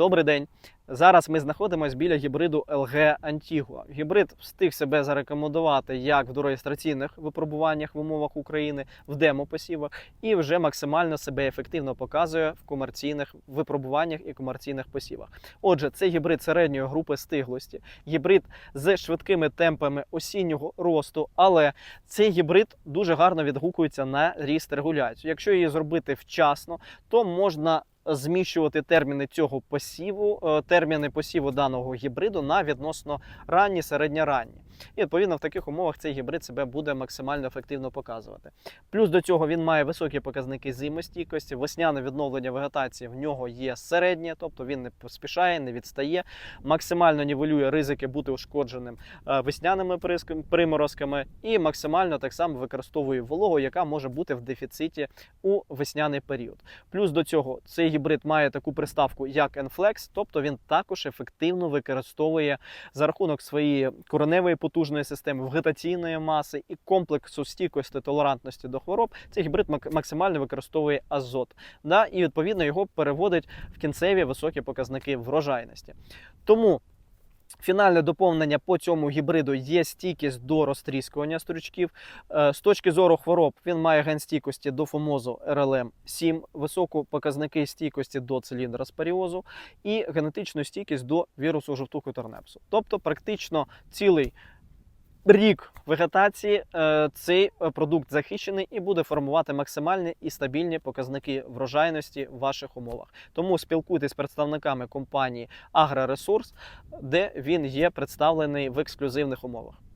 Добрий день. Зараз ми знаходимося біля гібриду LG Antigua. Гібрид встиг себе зарекомендувати як в дореєстраційних випробуваннях в умовах України, в демопосівах, і вже максимально себе ефективно показує в комерційних випробуваннях і комерційних посівах. Отже, це гібрид середньої групи стиглості, гібрид з швидкими темпами осіннього росту, але цей гібрид дуже гарно відгукується на ріст регуляцію. Якщо її зробити вчасно, то можна зміщувати терміни цього посіву, е, терміни посіву даного гібриду на відносно ранні, середньоранні. І відповідно в таких умовах цей гібрид себе буде максимально ефективно показувати. Плюс до цього він має високі показники зимостійкості, весняне відновлення вегетації в нього є середнє, тобто він не поспішає, не відстає, максимально нівелює ризики бути ушкодженим е, весняними приморозками, і максимально так само використовує вологу, яка може бути в дефіциті у весняний період. Плюс до цього цей гібрид має таку приставку, як Enflex, тобто він також ефективно використовує за рахунок своєї кореневої потужної системи, вегетаційної маси і комплексу стійкості толерантності до хвороб. Цей гібрид максимально використовує азот, да, і відповідно його переводить в кінцеві високі показники врожайності. Тому. Фінальне доповнення по цьому гібриду є стійкість до розтріскування стручків. Е, З точки зору хвороб він має ген стійкості до фомозу РЛМ 7, високу показники стійкості до циліндроспоріозу і генетичну стійкість до вірусу жовтуху тернепсу. Тобто, практично цілий рік вегетації е, цей е, продукт захищений і буде формувати максимальні і стабільні показники врожайності в ваших умовах. Тому спілкуйтесь з представниками компанії Агроресурс, де він є представлений в ексклюзивних умовах.